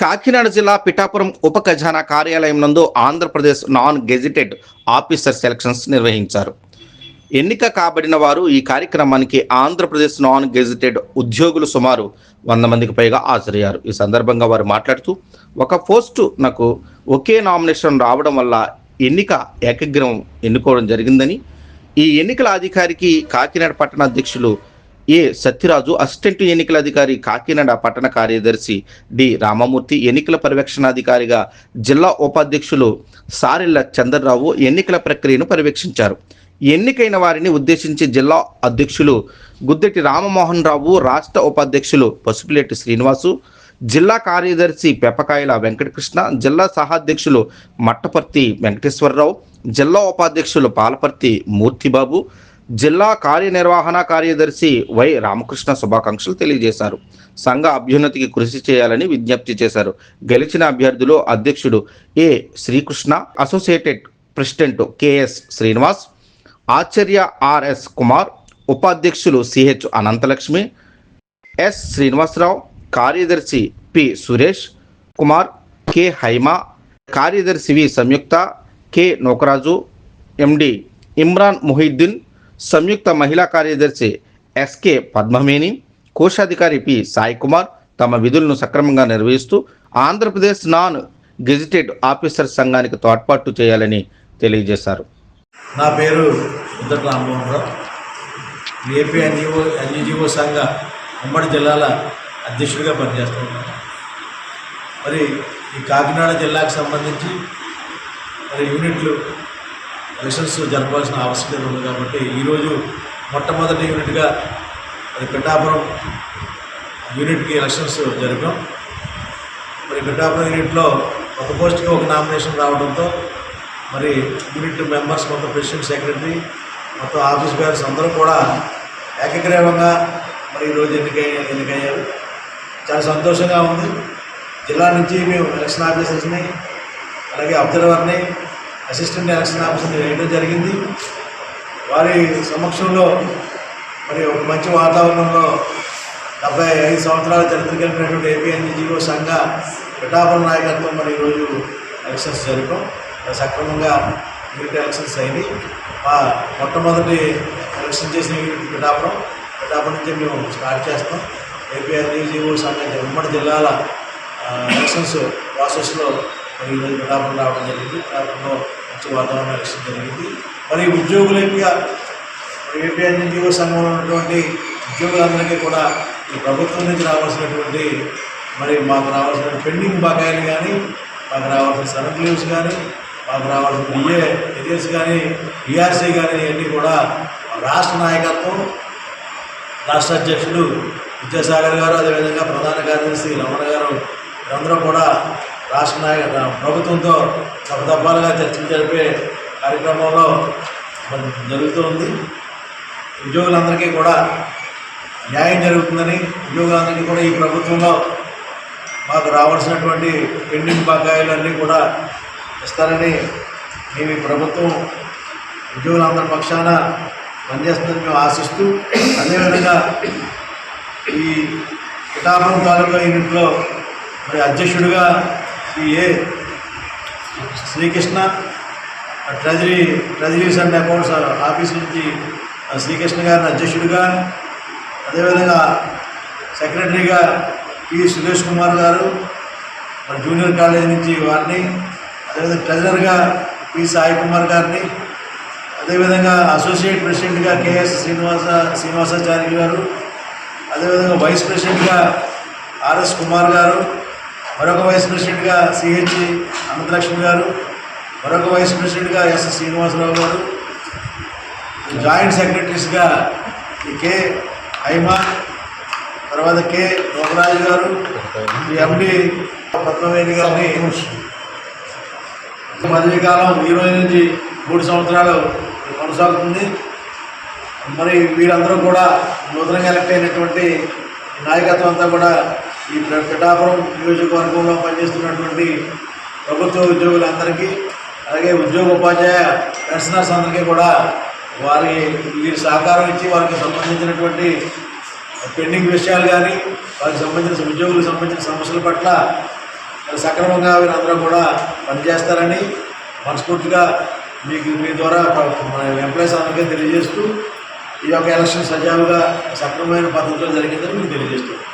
కాకినాడ జిల్లా పిఠాపురం ఉప ఖజానా కార్యాలయం నందు Andhra Pradesh non gazetted officer selections నిర్వహించారు. ఎన్నిక కాబడిన వారు ఈ కార్యక్రమానికి ఆంధ్రప్రదేశ్ నాన్ గెజిటెడ్ ఉద్యోగులు సుమారు వంద మందికి పైగా హాజరయ్యారు. ఈ సందర్భంగా వారు మాట్లాడుతూ ఒక పోస్టు నాకు ఒకే నామినేషన్ రావడం వల్ల ఎన్నిక ఏకగ్రహం ఎన్నుకోవడం జరిగిందని ఈ ఎన్నికల అధికారికి కాకినాడ పట్టణ అధ్యక్షులు ఏ సత్యరాజు అసిస్టెంట్ ఎన్నికల అధికారి కాకినాడ పట్టణ కార్యదర్శి డి రామమూర్తి ఎన్నికల పర్యవేక్షణాధికారిగా జిల్లా ఉపాధ్యక్షులు సారెళ్ళ చంద్రరావు ఎన్నికల ప్రక్రియను పర్యవేక్షించారు. ఎన్నికైన వారిని ఉద్దేశించి జిల్లా అధ్యక్షులు గుద్దెటి రామమోహన్ రావు రాష్ట్ర ఉపాధ్యక్షులు పసుపులేటి శ్రీనివాసు జిల్లా కార్యదర్శి పెపకాయల వెంకటకృష్ణ జిల్లా సహాధ్యక్షులు మట్టపర్తి వెంకటేశ్వరరావు జిల్లా ఉపాధ్యక్షులు పాలపర్తి మూర్తిబాబు జిల్లా కార్యనిర్వహణ కార్యదర్శి వై రామకృష్ణ శుభాకాంక్షలు తెలియజేశారు. సంఘ అభ్యున్నతికి కృషి చేయాలని విజ్ఞప్తి చేశారు. గెలిచిన అభ్యర్థులు అధ్యక్షుడు A Srikrishna associated president KS Srinivas Acharya RS Kumar ఉపాధ్యక్షులు సిహెచ్ అనంతలక్ష్మి ఎస్ శ్రీనివాసరావు కార్యదర్శి పి సురేష్ కుమార్ కె హైమా కార్యదర్శి వి సంయుక్త కె నోకరాజు ఎండి ఇమ్రాన్ మొహిద్దీన్ సంయుక్త మహిళా కార్యదర్శి ఎస్కే పద్మమేని కోశాధికారి పి సాయి కుమార్ తమ విధులను సక్రమంగా నిర్వహిస్తూ ఆంధ్రప్రదేశ్ నాన్ గెజిటెడ్ ఆఫీసర్ సంఘానికి తోడ్పాటు చేయాలని తెలియజేశారు. నా పేరు Uddata Rammohan AP NGO NGO సంఘ ఉమ్మడి జిల్లాల అధ్యక్షుడిగా పనిచేస్తున్నాను మరి ఈ కాకినాడ జిల్లాకు సంబంధించి మరి యూనిట్లు ఎలక్షన్స్ జరపాల్సిన ఆవశ్యకత ఉంది కాబట్టి ఈరోజు మొట్టమొదటి యూనిట్గా మరి పిఠాపురం యూనిట్కి ఎలక్షన్స్ జరిపాం. మరి పిఠాపురం యూనిట్లో ఒక పోస్ట్కి ఒక నామినేషన్ రావడంతో మరి యూనిట్ మెంబర్స్ మొత్తం ప్రెసిడెంట్ సెక్రటరీ మొత్తం ఆఫీస్ బేర్స్ అందరూ కూడా ఏకగ్రీవంగా మరి ఈరోజు ఎన్నికయ్యా ఎన్నికయ్యారు. చాలా సంతోషంగా ఉంది. జిల్లా నుంచి మేము ఎలక్షన్ ఆఫీసర్స్ని అలాగే అబ్జర్వర్ని అసిస్టెంట్ ఎలక్షన్ ఆఫీసర్ వేయడం జరిగింది. వారి సమక్షంలో మరి ఒక మంచి వాతావరణంలో డెబ్బై ఐదు సంవత్సరాల చరిత్ర కలిపినటువంటి ఏపీఎన్జీఓ సంఘ పిఠాపురం నాయకత్వం మరి ఈరోజు ఎలక్షన్స్ జరిపాం. సక్రమంగా యూనిట్ ఎలక్షన్స్ అయినాయి. మా మొట్టమొదటి ఎలక్షన్ చేసిన యూనిట్ పిఠాపురం. పిఠాపురం నుంచి మేము స్టార్ట్ చేస్తాం. ఏపీఎన్జీఓ సంఘ ఉమ్మడి జిల్లాల ఎలక్షన్స్ ప్రాసెస్లో మరి ఈరోజు పిఠాపురం రావడం జరిగింది. పిఠాపురంలో మంచి వాతావరణం ఎలక్షన్ జరిగింది. మరి ఉద్యోగుల యొక్క ఏపీ ఎన్జిఓ సంఘంలో ఉన్నటువంటి ఉద్యోగులందరికీ కూడా ఈ ప్రభుత్వం నుంచి రావాల్సినటువంటి మరి మాకు రావాల్సిన పెండింగ్ బకాయిలు కానీ మాకు రావాల్సిన సరెంట్ లీవ్స్ కానీ మాకు రావాల్సిన బిఏ ఎరియర్స్ కానీ ఈఆర్సీ కానీ ఇవన్నీ కూడా రాష్ట్ర నాయకత్వం రాష్ట్ర అధ్యక్షుడు విద్యాసాగర్ గారు అదేవిధంగా ప్రధాన కార్యదర్శి రమణ గారు వీరందరూ కూడా రాష్ట్ర నాయక ప్రభుత్వంతో దఫదఫాలుగా చర్చలు జరిపే కార్యక్రమంలో మరి జరుగుతుంది. ఉద్యోగులందరికీ కూడా న్యాయం జరుగుతుందని ఉద్యోగులందరికీ కూడా ఈ ప్రభుత్వంలో మాకు రావాల్సినటువంటి పెండింగ్ బకాయిలన్నీ కూడా ఇస్తారని మేము ఈ ప్రభుత్వం ఉద్యోగులందరి పక్షాన పనిచేస్తుందని మేము ఆశిస్తూ అదేవిధంగా ఈ పిఠాపురం తాలూకా యూనిట్లో మరి అధ్యక్షుడిగా Shri A Srikrishna treasury treasuries and accounts office నుంచి శ్రీకృష్ణ గారిని అధ్యక్షుడిగా అదేవిధంగా సెక్రటరీగా పి సురేష్ కుమార్ గారు మరి జూనియర్ కాలేజ్ నుంచి వారిని అదేవిధంగా ట్రెజరర్గా పి సాయి కుమార్ గారిని అదేవిధంగా అసోసియేట్ ప్రెసిడెంట్గా కేఎస్ శ్రీనివాస శ్రీనివాసాచార్య గారు అదేవిధంగా వైస్ ప్రెసిడెంట్గా ఆర్ఎస్ కుమార్ గారు మరొక వైస్ ప్రెసిడెంట్గా సిహెచ్ అనంతలక్ష్మి గారు మరొక వైస్ ప్రెసిడెంట్గా ఎస్ శ్రీనివాసరావు గారు జాయింట్ సెక్రటరీస్గా ఈ కె హైమా తర్వాత కే లోకరాజు గారు ఎండి పద్మవేణి గారిని పదవీ కాలం ఈ నుంచి మూడు సంవత్సరాలు కొనసాగుతుంది. మరి వీరందరూ కూడా నూతనంగా ఎలక్ట్ అయినటువంటి నాయకత్వం అంతా కూడా ఈ పిఠాపురం నియోజకవర్గంలో పనిచేస్తున్నటువంటి ప్రభుత్వ ఉద్యోగులందరికీ అలాగే ఉద్యోగ ఉపాధ్యాయ పెన్షనర్స్ అందరికీ కూడా వారి వీరి సహకారం ఇచ్చి వారికి సంబంధించినటువంటి పెండింగ్ విషయాలు కానీ వారికి సంబంధించిన ఉద్యోగులకు సంబంధించిన సమస్యల పట్ల సక్రమంగా వీరందరూ కూడా పనిచేస్తారని మనస్ఫూర్తిగా మీకు మీ ద్వారా మన ఎంప్లాయీస్ అందరికీ తెలియజేస్తూ ఈ యొక్క ఎలక్షన్ సజావుగా సక్రమమైన పద్ధతిలో జరిగిందని మీకు తెలియజేస్తున్నాను